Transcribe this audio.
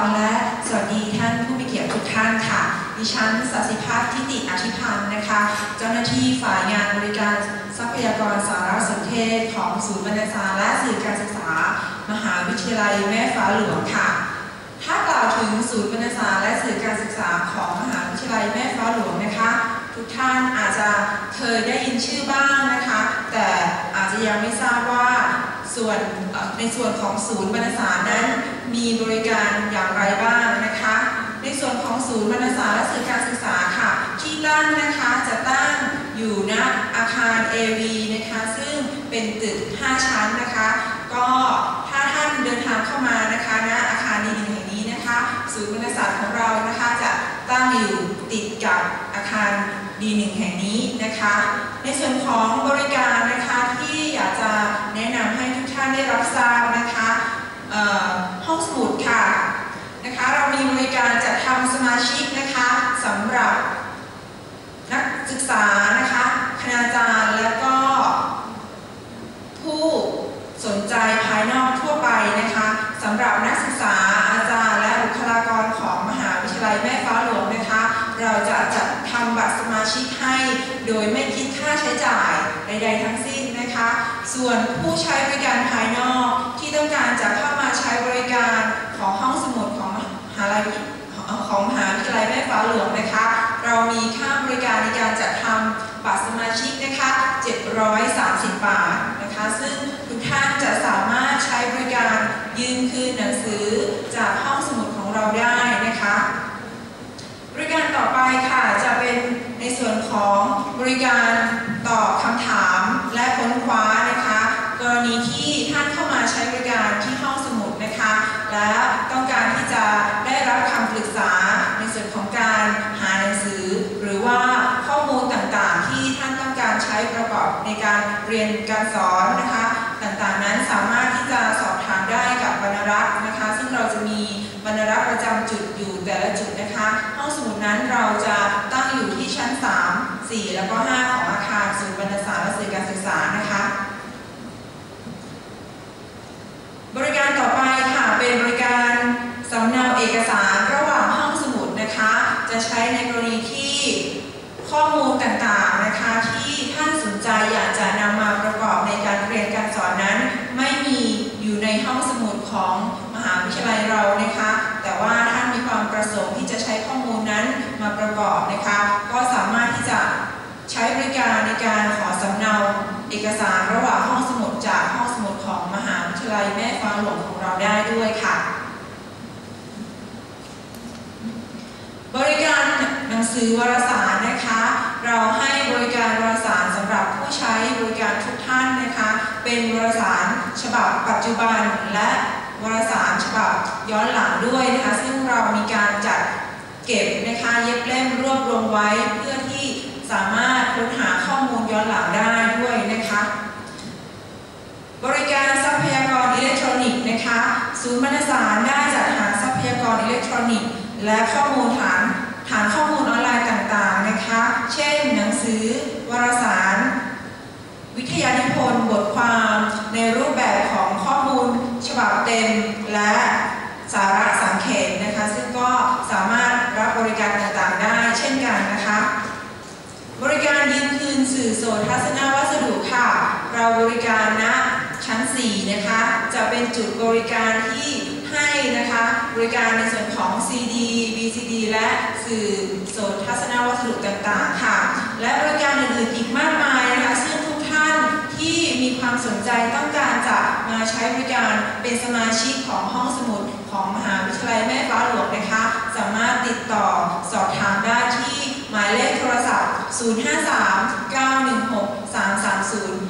รและสวัสดีท่านผู้มีเกียรติทุกท่านค่ะ ดิฉันสัสิภาทิติอธิพันธ์นะคะ เจ้าหน้าที่ฝ่ายงานบริการทรัพยากรสารสนเทศของศูนย์บรรณาการและสื่อการศึกษา มหาวิทยาลัยแม่ฟ้าหลวงค่ะ ถ้ากล่าวถึงศูนย์บรรณาการและสื่อการศึกษาของมหาวิทยาลัยแม่ฟ้าหลวงนะคะ ทุกท่านอาจจะเคยได้ยินชื่อบ้างนะคะ แต่อาจจะยังไม่ทราบ ส่วนในส่วนของศูนย์บรรณาการนั้นมีบริการอย่างไรบ้างนะคะ ในส่วนของศูนย์บรรณาการและสื่อการศึกษาค่ะ ที่ตั้งนะคะจะตั้งอยู่ณอาคาร AV นะคะซึ่งเป็นตึก 5 ชั้นนะคะ ก็ถ้าท่านเดินทางเข้ามานะคะณอาคารดีๆแห่งนี้นะคะ ศูนย์บรรณาการของเรานะคะจะตั้งอยู่ติดกับอาคารดีหนึ่งแห่งนี้นะคะ ในส่วนของบริการนะคะที่อยากจะแนะนำให้ทุกท่านได้รับทราบนะคะห้อง สมุดค่ะนะคะ เรามีบริการจัดทำสมาชิกนะคะสำหรับนักศึกษานะคะคณาจารย์และก็ผู้สนใจภายนอกทั่วไปนะคะสำหรับนักศึกษาอาจารย์และบุคลากรของมหาวิทยาลัยแม่ฟ้าหลวงนะคะ เราจะจัดทำบัตรสมาชิกให้ โดยไม่คิดค่าใช้จ่ายใด ๆ ทั้งสิ้นนะคะ ส่วนผู้ใช้บริการ ลัยของมหาวิทยาลัยแม่ฟ้าหลวงนะคะ เรามีค่าบริการในการจัดทำบัตรสมาชิกนะคะ 730 บาทนะคะ ซึ่งทุกท่านจะสามารถใช้บริการยืมคืนหนังสือจากห้องสมุดของเราได้นะคะ บริการต่อไปค่ะจะเป็นในส่วนของบริการตอบคำถามและค้นคว้านะคะ กรณีที่ท่านเข้ามาใช้บริการที่ห้องสมุดนะคะ และต้องการที่จะได้รับคำปรึกษาในส่วนของการหาหนังสือ หรือว่าข้อมูลต่างๆ ที่ท่านต้องการใช้ประกอบในการเรียนการสอนนะคะ ต่างๆนั้นสามารถที่จะสอบถามได้กับบรรณรักษ์นะคะ ซึ่งเราจะมีบรรณรักษ์ประจำจุดอยู่แต่ละจุดนะคะห้องสมุดนั้นเราจะตั้งอยู่ที่ชั้น 3 4 แล้วก็ 5 ของอาคารศูนย์บรรณาการและสื่อการศึกษานะคะ บริการต่อไปค่ะเป็นบริการสำเนาเอกสาร จะใช้ในกรณีที่ข้อมูลต่างๆนะคะที่ท่านสนใจอยากจะนำมาประกอบในการเรียนการสอนนั้น ไม่มีอยู่ในห้องสมุดของมหาวิทยาลัยเรานะคะ แต่ว่าท่านมีความประสงค์ที่จะใช้ข้อมูลนั้นมาประกอบนะคะ ก็สามารถที่จะใช้บริการในการขอสำเนาเอกสารระหว่างห้องสมุดจากห้องสมุดของมหาวิทยาลัยแม่ฟ้าหลวงของเราได้ด้วยค่ะ บริการห นังสือวารสารนะคะ เราให้บริการวารสารสำหรับผู้ใช้บริการทุกท่านนะคะ เป็นวารสารฉบับปัจจุบันและวารสารฉบับย้อนหลังด้วยนะคะซึ่งเรามีการจัดเก็บนะคะเย็บเล่มรวบรวมไว้เพื่อที่สามารถค้นหาข้อมูลย้อนหลังได้ด้วยนะคะ บริการทรัพยากรอิเล็กทรอนิกส์นะคะศูนย์บรรณาการได้จัดหาทรัพยากรอิเล็กทรอนิกส์ และข้อมูลฐาน ฐานข้อมูลออนไลน์ต่างๆนะคะ เช่น หนังสือ วารสาร วิทยานิพนธ์ บทความในรูปแบบของข้อมูลฉบับเต็ม และสาระสังเขตนะคะ ซึ่งก็สามารถรับบริการต่างๆได้เช่นกันนะคะ บริการยืมคืนสื่อโสดทัศนวัสดุค่ะ เราบริการณชั้น 4 นะคะ จะเป็นจุดบริการที่ให้นะคะ บริการในส่วนของ และสื่อโสดทัศนวัสดุต่างๆค่ะ และบริการอื่นๆอีกมากมายนะคะซึ่งทุกท่านที่มีความสนใจต้องการจะมาใช้บริการเป็นสมาชิกของห้องสมุดของมหาวิทยาลัยแม่ฟ้าหลวงนะคะ สามารถติดต่อสอบถามได้ที่หมายเลขโทรศัพท์ 053916330